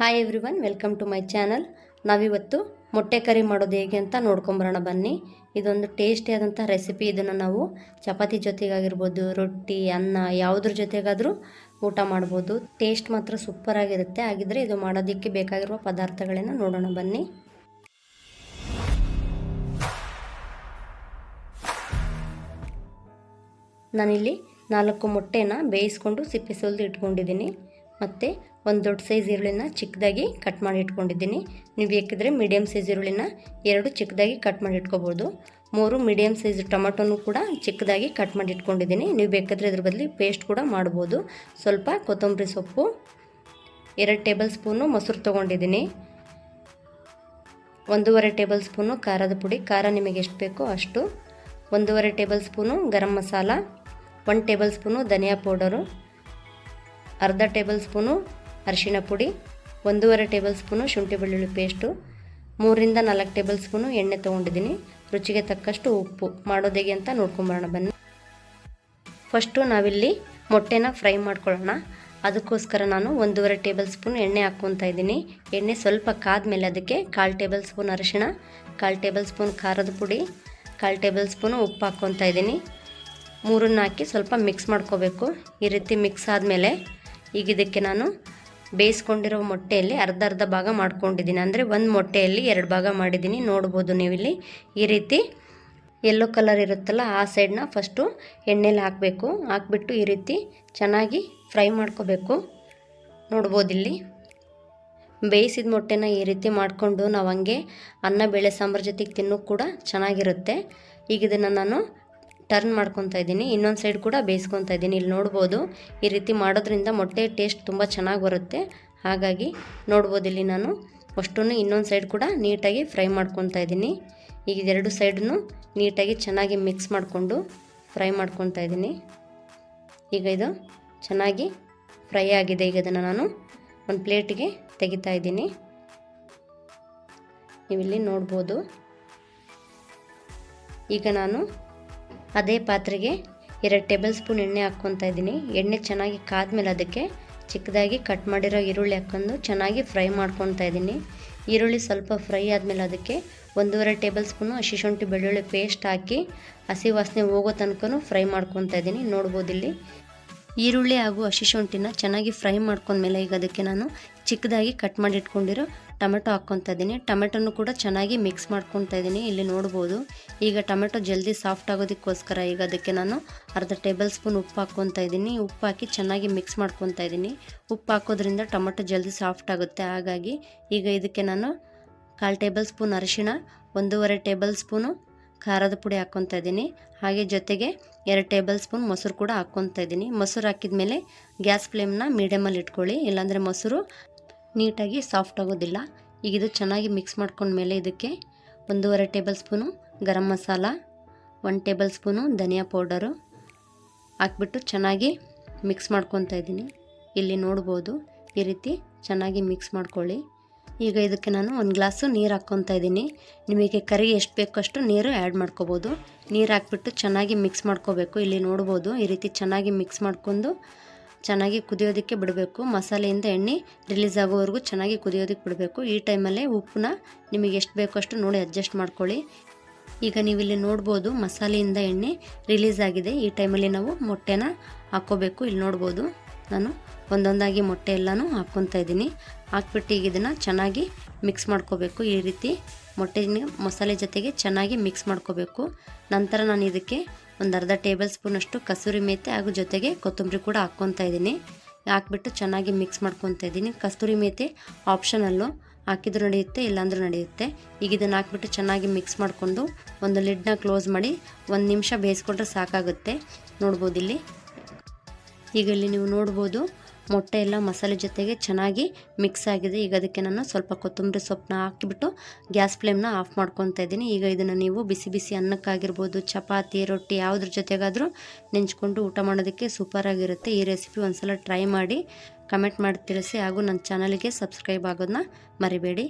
Hi everyone welcome to my channel ನಾವಿವತ್ತು ಮೊಟ್ಟೆ ಕರಿ ಮಾಡೋದು ಹೇಗೆ ಅಂತ ನೋಡ್ಕೊಂಬರೋಣ ಬನ್ನಿ. ಇದೊಂದು ಟೇಸ್ಟಿಯಾದಂಥ ರೆಸಿಪಿ ಇದನ್ನು ನಾವು ಚಪಾತಿ ಜೊತೆಗಾಗಿರ್ಬೋದು, ರೊಟ್ಟಿ, ಅನ್ನ, ಯಾವುದ್ರ ಜೊತೆಗಾದರೂ ಊಟ ಮಾಡ್ಬೋದು. ಟೇಸ್ಟ್ ಮಾತ್ರ ಸೂಪರಾಗಿರುತ್ತೆ ಹಾಗಿದ್ರೆ ಇದು ಮಾಡೋದಕ್ಕೆ ಬೇಕಾಗಿರುವ ಪದಾರ್ಥಗಳನ್ನು ನೋಡೋಣ ಬನ್ನಿ. ನಾನಿಲ್ಲಿ ನಾಲ್ಕು ಮೊಟ್ಟೆನ ಬೇಯಿಸ್ಕೊಂಡು ಸಿಪ್ಪೆ ಸುಲಿದು ಇಟ್ಕೊಂಡಿದ್ದೀನಿ. ಮತ್ತು ಒಂದು ದೊಡ್ಡ ಸೈಜ್ ಈರುಳ್ಳಿನ ಚಿಕ್ಕದಾಗಿ ಕಟ್ ಮಾಡಿ ಇಟ್ಕೊಂಡಿದ್ದೀನಿ. ನೀವು ಬೇಕಿದ್ರೆ ಮೀಡಿಯಮ್ ಸೈಜ್ ಈರುಳ್ಳಿನ ಎರಡು ಚಿಕ್ಕದಾಗಿ ಕಟ್ ಮಾಡಿ ಇಟ್ಕೋಬೋದು. ಮೂರು ಮೀಡಿಯಮ್ ಸೈಜ್ ಟೊಮೆಟೊನು ಕೂಡ ಚಿಕ್ಕದಾಗಿ ಕಟ್ ಮಾಡಿ ಇಟ್ಕೊಂಡಿದ್ದೀನಿ. ನೀವು ಬೇಕಾದರೆ ಇದ್ರ ಬದಲು ಪೇಸ್ಟ್ ಕೂಡ ಮಾಡ್ಬೋದು. ಸ್ವಲ್ಪ ಕೊತ್ತಂಬರಿ ಸೊಪ್ಪು, ಎರಡು ಟೇಬಲ್ ಸ್ಪೂನು ಮೊಸರು ತೊಗೊಂಡಿದ್ದೀನಿ. ಒಂದೂವರೆ ಟೇಬಲ್ ಸ್ಪೂನು ಖಾರದ ಪುಡಿ. ಖಾರ ನಿಮಗೆ ಎಷ್ಟು ಬೇಕೋ ಅಷ್ಟು. ಒಂದೂವರೆ tablespoon garam masala. One tablespoon ಧನಿಯಾ ಪೌಡರು ಅರ್ಧ ಟೇಬಲ್ ಸ್ಪೂನು ಅರಿಶಿಣ ಪುಡಿ, ಒಂದೂವರೆ ಟೇಬಲ್ ಸ್ಪೂನು ಶುಂಠಿ ಬೆಳ್ಳುಳ್ಳಿ ಪೇಸ್ಟು ಮೂರಿಂದ ನಾಲ್ಕು ಟೇಬಲ್ ಸ್ಪೂನು ಎಣ್ಣೆ ತೊಗೊಂಡಿದ್ದೀನಿ. ರುಚಿಗೆ ತಕ್ಕಷ್ಟು ಉಪ್ಪು. ಮಾಡೋದೇಗೆ ಅಂತ ನೋಡ್ಕೊಂಬರೋಣ, ಬನ್ನಿ. ಫಸ್ಟು ನಾವಿಲ್ಲಿ ಮೊಟ್ಟೆನ ಫ್ರೈ ಮಾಡ್ಕೊಳ್ಳೋಣ. ಅದಕ್ಕೋಸ್ಕರ ನಾನು ಒಂದೂವರೆ ಟೇಬಲ್ ಸ್ಪೂನ್ ಎಣ್ಣೆ ಹಾಕ್ಕೊತಾ ಇದ್ದೀನಿ. ಎಣ್ಣೆ ಸ್ವಲ್ಪ ಕಾದ್ಮೇಲೆ ಅದಕ್ಕೆ ಕಾಲು ಟೇಬಲ್ ಸ್ಪೂನ್ ಅರಿಶಿಣ, ಕಾಲು ಟೇಬಲ್ ಸ್ಪೂನ್ ಖಾರದ ಪುಡಿ, ಕಾಲು ಟೇಬಲ್ ಸ್ಪೂನು ಉಪ್ಪು ಹಾಕ್ಕೊತಾ ಇದ್ದೀನಿ. ಮೂರನ್ನ ಹಾಕಿ ಸ್ವಲ್ಪ ಮಿಕ್ಸ್ ಮಾಡ್ಕೋಬೇಕು. ಈ ರೀತಿ ಮಿಕ್ಸ್ ಆದಮೇಲೆ ಈಗ ಇದಕ್ಕೆ ನಾನು ಬೇಯಿಸ್ಕೊಂಡಿರೋ ಮೊಟ್ಟೆಯಲ್ಲಿ ಅರ್ಧ ಅರ್ಧ ಭಾಗ ಮಾಡ್ಕೊಂಡಿದ್ದೀನಿ. ಅಂದರೆ ಒಂದು ಮೊಟ್ಟೆಯಲ್ಲಿ ಎರಡು ಭಾಗ ಮಾಡಿದ್ದೀನಿ. ನೋಡ್ಬೋದು ನೀವಿಲ್ಲಿ. ಈ ರೀತಿ ಯೆಲ್ಲೋ ಕಲರ್ ಇರುತ್ತಲ್ಲ, ಆ ಸೈಡ್ನ ಫಸ್ಟು ಎಣ್ಣೆಲಿ ಹಾಕಬೇಕು. ಹಾಕ್ಬಿಟ್ಟು ಈ ರೀತಿ ಚೆನ್ನಾಗಿ ಫ್ರೈ ಮಾಡ್ಕೋಬೇಕು. ನೋಡ್ಬೋದಿಲ್ಲಿ ಬೇಯಿಸಿದ ಮೊಟ್ಟೆನ ಈ ರೀತಿ ಮಾಡಿಕೊಂಡು ನಾವು ಹಂಗೆ ಅನ್ನ, ಬೇಳೆ, ಸಾಂಬಾರು ಜೊತೆಗೆ ತಿನ್ನೋ ಕೂಡ ಚೆನ್ನಾಗಿರುತ್ತೆ. ಈಗ ಇದನ್ನು ನಾನು ಟರ್ನ್ ಮಾಡ್ಕೊತಾ ಇದ್ದೀನಿ. ಇನ್ನೊಂದು ಸೈಡ್ ಕೂಡ ಬೇಯಿಸ್ಕೊತಾ ಇದ್ದೀನಿ. ಇಲ್ಲಿ ನೋಡ್ಬೋದು, ಈ ರೀತಿ ಮಾಡೋದ್ರಿಂದ ಮೊಟ್ಟೆ ಟೇಸ್ಟ್ ತುಂಬ ಚೆನ್ನಾಗಿ ಬರುತ್ತೆ. ಹಾಗಾಗಿ ನೋಡ್ಬೋದು ಇಲ್ಲಿ ನಾನು. ಅಷ್ಟೂ ಇನ್ನೊಂದು ಸೈಡ್ ಕೂಡ ನೀಟಾಗಿ ಫ್ರೈ ಮಾಡ್ಕೊತಾ ಇದ್ದೀನಿ. ಈಗ ಎರಡು ಸೈಡನ್ನು ನೀಟಾಗಿ ಚೆನ್ನಾಗಿ ಮಿಕ್ಸ್ ಮಾಡಿಕೊಂಡು ಫ್ರೈ ಮಾಡ್ಕೊತಾ ಇದ್ದೀನಿ. ಈಗ ಇದು ಚೆನ್ನಾಗಿ ಫ್ರೈ ಆಗಿದೆ. ಈಗ ಇದನ್ನು ನಾನು ಒಂದು ಪ್ಲೇಟಿಗೆ ತೆಗಿತಾ ಇದ್ದೀನಿ. ನೀವಿಲ್ಲಿ ನೋಡ್ಬೋದು. ಈಗ ನಾನು ಅದೇ ಪಾತ್ರೆಗೆ ಎರಡು ಟೇಬಲ್ ಸ್ಪೂನ್ ಎಣ್ಣೆ ಹಾಕ್ಕೊತಾ ಇದ್ದೀನಿ. ಎಣ್ಣೆ ಚೆನ್ನಾಗಿ ಕಾದ್ಮೇಲೆ ಅದಕ್ಕೆ ಚಿಕ್ಕದಾಗಿ ಕಟ್ ಮಾಡಿರೋ ಈರುಳ್ಳಿ ಹಾಕ್ಕೊಂಡು ಚೆನ್ನಾಗಿ ಫ್ರೈ ಮಾಡ್ಕೊತಾ ಇದ್ದೀನಿ. ಈರುಳ್ಳಿ ಸ್ವಲ್ಪ ಫ್ರೈ ಆದಮೇಲೆ ಅದಕ್ಕೆ ಒಂದೂವರೆ ಟೇಬಲ್ ಸ್ಪೂನು ಹಸಿ ಶುಂಠಿ ಬೆಳ್ಳುಳ್ಳಿ ಪೇಸ್ಟ್ ಹಾಕಿ ಹಸಿ ವಾಸನೆ ಹೋಗೋ ತನಕ ಫ್ರೈ ಮಾಡ್ಕೊತಾ ಇದ್ದೀನಿ. ನೋಡ್ಬೋದು ಇಲ್ಲಿ. ಈರುಳ್ಳಿ ಹಾಗೂ ಹಸಿ ಶುಂಠಿನ ಚೆನ್ನಾಗಿ ಫ್ರೈ ಮಾಡ್ಕೊಂಡ್ಮೇಲೆ ಈಗ ಅದಕ್ಕೆ ನಾನು ಚಿಕ್ಕದಾಗಿ ಕಟ್ ಮಾಡಿ ಇಟ್ಕೊಂಡಿರೋ ಟೊಮೆಟೊ ಹಾಕ್ಕೊತಾ ಇದ್ದೀನಿ. ಟೊಮೆಟೊನು ಕೂಡ ಚೆನ್ನಾಗಿ ಮಿಕ್ಸ್ ಮಾಡ್ಕೊತಾ ಇದ್ದೀನಿ. ಇಲ್ಲಿ ನೋಡ್ಬೋದು. ಈಗ ಟೊಮೆಟೊ ಜಲ್ದಿ ಸಾಫ್ಟ್ ಆಗೋದಕ್ಕೋಸ್ಕರ ಈಗ ಅದಕ್ಕೆ ನಾನು ಅರ್ಧ ಟೇಬಲ್ ಸ್ಪೂನ್ ಉಪ್ಪು ಹಾಕ್ಕೊತಾ ಇದ್ದೀನಿ. ಉಪ್ಪು ಹಾಕಿ ಚೆನ್ನಾಗಿ ಮಿಕ್ಸ್ ಮಾಡ್ಕೊತಾ ಇದ್ದೀನಿ. ಉಪ್ಪು ಹಾಕೋದ್ರಿಂದ ಟೊಮೆಟೊ ಜಲ್ದಿ ಸಾಫ್ಟ್ ಆಗುತ್ತೆ. ಹಾಗಾಗಿ ಈಗ ಇದಕ್ಕೆ ನಾನು ಕಾಲು ಟೇಬಲ್ ಸ್ಪೂನ್ ಅರಿಶಿಣ, ಒಂದೂವರೆ ಟೇಬಲ್ ಸ್ಪೂನು ಖಾರದ ಪುಡಿ ಹಾಕ್ಕೊತಾ ಇದ್ದೀನಿ. ಹಾಗೆ ಜೊತೆಗೆ ಎರಡು ಟೇಬಲ್ ಸ್ಪೂನ್ ಮೊಸರು ಕೂಡ ಹಾಕ್ಕೊತಾ ಇದ್ದೀನಿ. ಮೊಸರು ಹಾಕಿದ ಮೇಲೆ ಗ್ಯಾಸ್ ಫ್ಲೇಮ್ನ ಮೀಡಿಯಮಲ್ಲಿ ಇಟ್ಕೊಳ್ಳಿ. ಇಲ್ಲಾಂದರೆ ಮೊಸರು ನೀಟಾಗಿ ಸಾಫ್ಟ್ ಆಗೋದಿಲ್ಲ. ಈಗ ಇದು ಚೆನ್ನಾಗಿ ಮಿಕ್ಸ್ ಮಾಡ್ಕೊಂಡ್ಮೇಲೆ ಇದಕ್ಕೆ ಒಂದೂವರೆ tablespoon garam masala one tablespoon ಧನಿಯಾ ಪೌಡರು ಹಾಕ್ಬಿಟ್ಟು ಚೆನ್ನಾಗಿ ಮಿಕ್ಸ್ ಮಾಡ್ಕೊತಾ ಇದ್ದೀನಿ. ಇಲ್ಲಿ ನೋಡ್ಬೋದು, ಈ ರೀತಿ ಚೆನ್ನಾಗಿ ಮಿಕ್ಸ್ ಮಾಡ್ಕೊಳ್ಳಿ. ಈಗ ಇದಕ್ಕೆ ನಾನು ಒಂದು ಗ್ಲಾಸು ನೀರು ಹಾಕ್ಕೊತಾ ಇದ್ದೀನಿ. ನಿಮಗೆ ಕರಿ ಎಷ್ಟು ಬೇಕೋ ಅಷ್ಟು ನೀರು ಆ್ಯಡ್ ಮಾಡ್ಕೋಬೋದು. ನೀರು ಹಾಕ್ಬಿಟ್ಟು ಚೆನ್ನಾಗಿ ಮಿಕ್ಸ್ ಮಾಡ್ಕೋಬೇಕು. ಇಲ್ಲಿ ನೋಡ್ಬೋದು, ಈ ರೀತಿ ಚೆನ್ನಾಗಿ ಮಿಕ್ಸ್ ಮಾಡ್ಕೊಂಡು ಚೆನ್ನಾಗಿ ಕುದಿಯೋದಕ್ಕೆ ಬಿಡಬೇಕು. ಮಸಾಲೆಯಿಂದ ಎಣ್ಣೆ ರಿಲೀಸ್ ಆಗೋವರೆಗೂ ಚೆನ್ನಾಗಿ ಕುದಿಯೋದಕ್ಕೆ ಬಿಡಬೇಕು. ಈ ಟೈಮಲ್ಲೇ ಉಪ್ಪನ್ನ ನಿಮಗೆ ಎಷ್ಟು ಬೇಕೋ ಅಷ್ಟು ನೋಡಿ ಅಡ್ಜಸ್ಟ್ ಮಾಡ್ಕೊಳ್ಳಿ. ಈಗ ನೀವಿಲ್ಲಿ ನೋಡ್ಬೋದು ಮಸಾಲೆಯಿಂದ ಎಣ್ಣೆ ರಿಲೀಸ್ ಆಗಿದೆ. ಈ ಟೈಮಲ್ಲಿ ನಾವು ಮೊಟ್ಟೆನ ಹಾಕ್ಕೋಬೇಕು. ಇಲ್ಲಿ ನೋಡ್ಬೋದು ನಾನು ಒಂದೊಂದಾಗಿ ಮೊಟ್ಟೆ ಎಲ್ಲನೂ ಹಾಕ್ಕೊತಾ ಇದ್ದೀನಿ. ಹಾಕ್ಬಿಟ್ಟು ಈಗ ಇದನ್ನು ಚೆನ್ನಾಗಿ ಮಿಕ್ಸ್ ಮಾಡ್ಕೋಬೇಕು. ಈ ರೀತಿ ಮೊಟ್ಟೆ ಮಸಾಲೆ ಜೊತೆಗೆ ಚೆನ್ನಾಗಿ ಮಿಕ್ಸ್ ಮಾಡ್ಕೋಬೇಕು. ನಂತರ ನಾನು ಇದಕ್ಕೆ ಒಂದು ಅರ್ಧ ಟೇಬಲ್ ಸ್ಪೂನಷ್ಟು ಕಸೂರಿ ಮೇಥಿ ಹಾಗೂ ಜೊತೆಗೆ ಕೊತ್ತಂಬರಿ ಕೂಡ ಹಾಕ್ಕೊತಾ ಇದ್ದೀನಿ. ಹಾಕ್ಬಿಟ್ಟು ಚೆನ್ನಾಗಿ ಮಿಕ್ಸ್ ಮಾಡ್ಕೊತಾ ಇದ್ದೀನಿ. ಕಸ್ತೂರಿ ಮೇತೆ ಆಪ್ಷನಲ್ಲು ಹಾಕಿದ್ರು ನಡೆಯುತ್ತೆ, ಇಲ್ಲಾಂದ್ರೂ ನಡೆಯುತ್ತೆ. ಈಗ ಇದನ್ನು ಹಾಕ್ಬಿಟ್ಟು ಚೆನ್ನಾಗಿ ಮಿಕ್ಸ್ ಮಾಡಿಕೊಂಡು ಒಂದು ಲಿಡ್ನ ಕ್ಲೋಸ್ ಮಾಡಿ ಒಂದು ನಿಮಿಷ ಬೇಯಿಸ್ಕೊಂಡ್ರೆ ಸಾಕಾಗುತ್ತೆ. ನೋಡ್ಬೋದು ಇಲ್ಲಿ. ಈಗ ಇಲ್ಲಿ ನೀವು ನೋಡ್ಬೋದು ಮೊಟ್ಟೆ ಎಲ್ಲ ಮಸಾಲೆ ಜೊತೆಗೆ ಚೆನ್ನಾಗಿ ಮಿಕ್ಸ್ ಆಗಿದೆ. ಈಗ ಅದಕ್ಕೆ ನಾನು ಸ್ವಲ್ಪ ಕೊತ್ತಂಬರಿ ಸೊಪ್ಪನ್ನ ಹಾಕಿಬಿಟ್ಟು ಗ್ಯಾಸ್ ಫ್ಲೇಮ್ನ ಆಫ್ ಮಾಡ್ಕೊತಾ ಇದ್ದೀನಿ. ಈಗ ಇದನ್ನು ನೀವು ಬಿಸಿ ಬಿಸಿ ಅನ್ನಕ್ಕಾಗಿರ್ಬೋದು, ಚಪಾತಿ, ರೊಟ್ಟಿ ಯಾವುದ್ರ ಜೊತೆಗಾದರೂ ನೆಂಚ್ಕೊಂಡು ಊಟ ಮಾಡೋದಕ್ಕೆ ಸೂಪರಾಗಿರುತ್ತೆ ಈ ರೆಸಿಪಿ ಒಂದ್ಸಲ ಟ್ರೈ ಮಾಡಿ ಕಮೆಂಟ್ ಮಾಡಿ ತಿಳಿಸಿ ಹಾಗೂ ನನ್ನ ಚಾನಲ್ಗೆ ಸಬ್ಸ್ಕ್ರೈಬ್ ಆಗೋದನ್ನ ಮರಿಬೇಡಿ.